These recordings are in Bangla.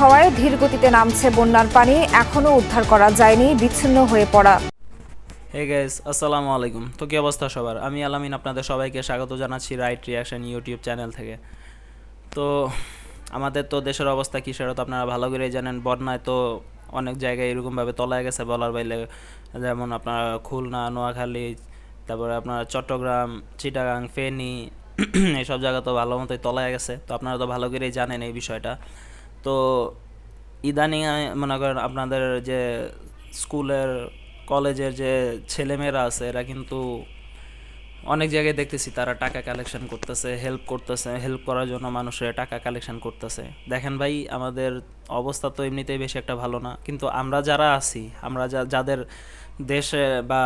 হওয়ায় ধীর গতিতে নামছে বন্যার পানি। এখনও উদ্ধার করা যায়নি, বিচ্ছিন্ন হয়ে পড়া। হে গাইস, আসসালামু আলাইকুম। তো কি অবস্থা সবার? আমি আলামিন আপনাদের সবাইকে স্বাগত জানাচ্ছি রাইট রিয়াকশন ইউটিউব চ্যানেল থেকে। তো আমাদের তো দেশের অবস্থা কী সেটা তো আপনারা ভালো করেই জানেন। বন্যায় তো অনেক জায়গায় এরকমভাবে তলায় গেছে বলার বাইরে। যেমন আপনার খুলনা, নোয়াখালী, তারপরে আপনার চট্টগ্রাম, চিটাগাং, ফেনী, এইসব জায়গা তো ভালো মতোই তলায় গেছে। তো আপনারা তো ভালো করেই জানেন এই বিষয়টা। তো ইদানিং মনে করেন আপনাদের যে স্কুলের, কলেজের যে ছেলেমেয়েরা আছে, এরা কিন্তু অনেক জায়গায় দেখতেছি তারা টাকা কালেকশন করতেছে হেল্প করতেছে হেল্প করার জন্য মানুষের টাকা কালেকশন করতেছে। দেখেন ভাই, আমাদের অবস্থা তো এমনিতেই বেশি একটা ভালো না। কিন্তু আমরা যারা আছি, আমরা যাদের দেশে বা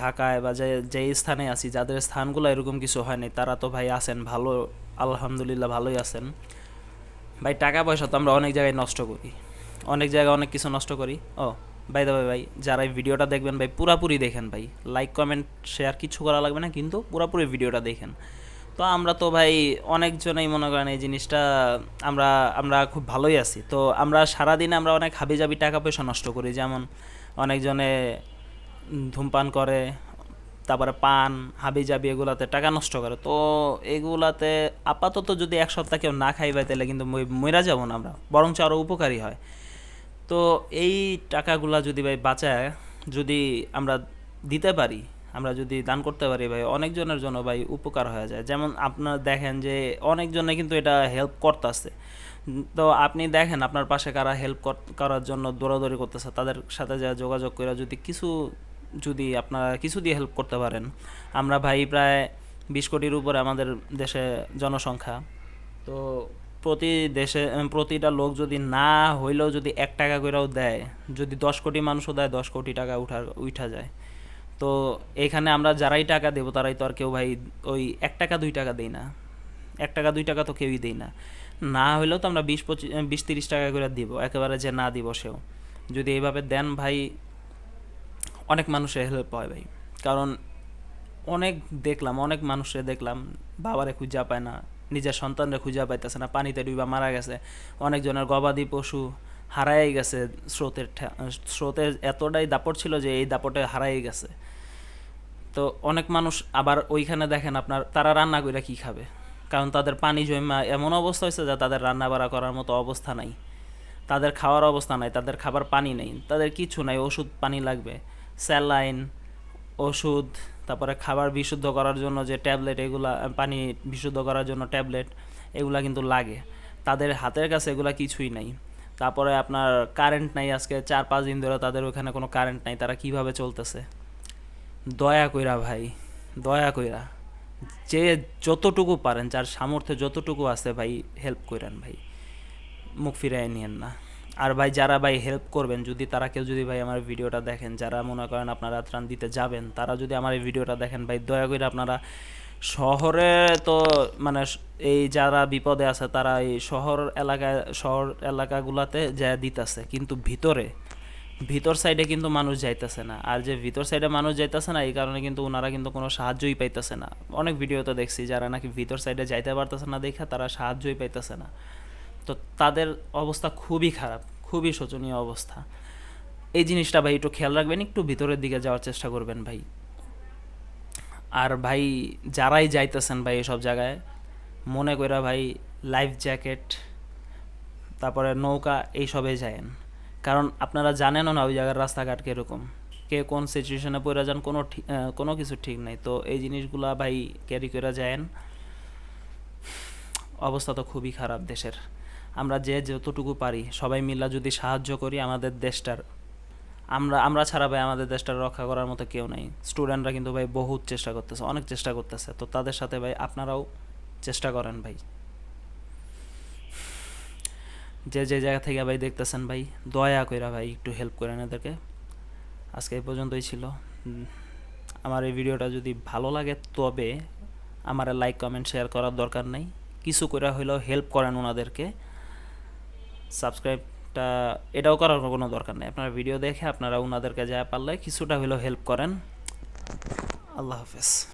ঢাকায় বা যে যেই স্থানে আছি, যাদের স্থানগুলো এরকম কিছু হয়নি তারা তো ভাই আছেন, ভালো, আলহামদুলিল্লাহ ভালোই আছেন। ভাই, টাকা পয়সা তো আমরা অনেক জায়গায় নষ্ট করি। অনেক জায়গায় অনেক কিছু নষ্ট করি। ও বাই দাবাই ভাই, যারা এই ভিডিওটা দেখবেন ভাই, পুরাপুরি দেখেন ভাই। লাইক কমেন্ট শেয়ার কিছু করা লাগবে না, কিন্তু পুরাপুরি ভিডিওটা দেখেন। তো আমরা তো ভাই, অনেকজনেই মনে করেন এই জিনিসটা আমরা আমরা খুব ভালোই আছি। তো আমরা সারাদিনে আমরা অনেক হাবিজাবি টাকা পয়সা নষ্ট করি। যেমন অনেকজনে ধূমপান করে তারপরে পান, হাবি জাবি এগুলাতে টাকা নষ্ট করে। তো এগুলাতে আপাতত যদি এক সপ্তাহ কেউ না খাই ভাই তাহলে কিন্তু মইরা যাব না আমরা। বরঞ্চ আরও উপকারী হয়। তো এই টাকাগুলা যদি ভাই বাঁচায়, যদি আমরা দিতে পারি, আমরা যদি দান করতে পারি ভাই, অনেকজনের জন্য ভাই উপকার হয়ে যায়। যেমন আপনার দেখেন যে অনেকজনে কিন্তু এটা হেল্প করতেছে। তো আপনি দেখেন আপনার পাশে কারা হেল্প করার জন্য দৌড়াদৌড়ি করতেছে, তাদের সাথে যা যোগাযোগ করে যদি কিছু যদি আপনারা কিছু দিয়ে হেল্প করতে পারেন। আমরা ভাই প্রায় বিশ কোটির উপরে আমাদের দেশে জনসংখ্যা। তো প্রতি দেশে প্রতিটা লোক যদি না হইলেও যদি এক টাকা করেও দেয়, যদি দশ কোটি মানুষও দেয়, দশ কোটি টাকা উঠা উঠা যায়। তো এখানে আমরা যারাই টাকা দেবো, তারাই তো আর কেউ ভাই ওই এক টাকা, দুই টাকা দেই না। এক টাকা, দুই টাকা তো কেউই দেই না। না হইলেও তো আমরা বিশ পঁচিশ বিশ তিরিশ টাকা করে দিব, একেবারে যে না দিব সেও। যদি এইভাবে দেন ভাই অনেক মানুষের হেল্প হয় ভাই। কারণ অনেক দেখলাম, অনেক মানুষের দেখলাম, বাবারে খুঁজা পায় না, নিজের সন্তানরা খুঁজা পাইতেছে না, পানিতে ডুবা মারা গেছে। অনেকজনের গবাদি পশু হারাই গেছে স্রোতের স্রোতের এতটাই দাপট ছিল যে এই দাপটে হারাই গেছে। তো অনেক মানুষ আবার ওইখানে দেখেন আপনার তারা রান্না করে কী খাবে? কারণ তাদের পানি জমা এমন অবস্থা হয়েছে যে তাদের রান্না বাড়া করার মতো অবস্থা নাই। তাদের খাওয়ার অবস্থা নাই, তাদের খাবার পানি নেই, তাদের কিছু নাই, ওষুধ পানি লাগবে। স্যালাইন, ওষুধ, তারপরে খাবার বিশুদ্ধ করার জন্য যে ট্যাবলেট এগুলা পানি বিশুদ্ধ করার জন্য ট্যাবলেট, এগুলা কিন্তু লাগে। তাদের হাতের কাছে এগুলা কিছুই নাই। তারপরে আপনার কারেন্ট নাই আজকে চার পাঁচ দিন ধরে তাদের ওখানে কোনো কারেন্ট নাই, তারা কীভাবে চলতেছে? দয়া কইরা ভাই, দয়া কইরা। যে যতটুকু পারেন, যার সামর্থ্য যতটুকু আছে ভাই হেল্প কইরান ভাই। মুখ ফিরাই নিয়েন না। আর ভাই যারা ভাই হেল্প করবেন, যদি তারা কেউ যদি ভাই আমার ভিডিওটা দেখেন, যারা মনে করেন আপনারা ত্রাণ দিতে যাবেন, তারা যদি আমার এই ভিডিওটা দেখেন, ভাই দয়া করে আপনারা শহরে তো মানে এই যারা বিপদে আছে, তারা এই শহর এলাকায় শহর এলাকাগুলাতে যা দিতেছে। কিন্তু ভিতরে, ভিতর সাইডে কিন্তু মানুষ যাইতেছে না। আর যে ভিতর সাইডে মানুষ যাইতেছে না, এই কারণে কিন্তু ওনারা কিন্তু কোনো সাহায্যই পাইতেছে না। অনেক ভিডিওতে দেখছি, যারা নাকি ভিতর সাইডে যাইতে পারতেছে না, দেখা তারা সাহায্যই পাইতেছে না। তো তাদের অবস্থা খুবই খারাপ, খুবই শোচনীয় অবস্থা। এই জিনিসটা ভাই একটু খেয়াল রাখবেন, একটু ভিতরের দিকে যাওয়ার চেষ্টা করবেন ভাই। আর ভাই যারাই যাইতেছেন ভাই এসব জায়গায়, মনে কইরা ভাই লাইফ জ্যাকেট, তারপরে নৌকা এইসবে যায়েন। কারণ আপনারা জানেনও না ওই জায়গার রাস্তাঘাট কীরকম। কে কোন সিচুয়েশনে পড়ে যান, কোনো কোনো কিছু ঠিক নাই। তো এই জিনিসগুলা ভাই ক্যারি করে যায়েন। অবস্থা তো খুবই খারাপ দেশের। আমরা যে যতটুকু পারি, সবাই মিলা যদি সাহায্য করি আমাদের দেশটার। আমরা আমরা ছাড়া ভাই আমাদের দেশটা রক্ষা করার মতো কেউ নাই। স্টুডেন্টরা কিন্তু ভাই বহুত চেষ্টা করতেছে, অনেক চেষ্টা করতেছে। তো তাদের সাথে ভাই আপনারাও চেষ্টা করেন ভাই। যে যে জায়গা থেকে ভাই দেখতেছেন ভাই, দয়া কইরা ভাই একটু হেল্প করেন এদেরকে। আজকে এই পর্যন্তই ছিল। আমার এই ভিডিওটা যদি ভালো লাগে, তবে আমার লাইক কমেন্ট শেয়ার করার দরকার নাই। কিছু করে হইলেও হেল্প করেন ওনাদেরকে। সাবস্ক্রাইবটা, এটাও করার কোনো দরকার নেই। আপনারা ভিডিও দেখে আপনারা ওনাদেরকে যা পারলে কিছুটা হলেও হেল্প করেন। আল্লাহ হাফেজ।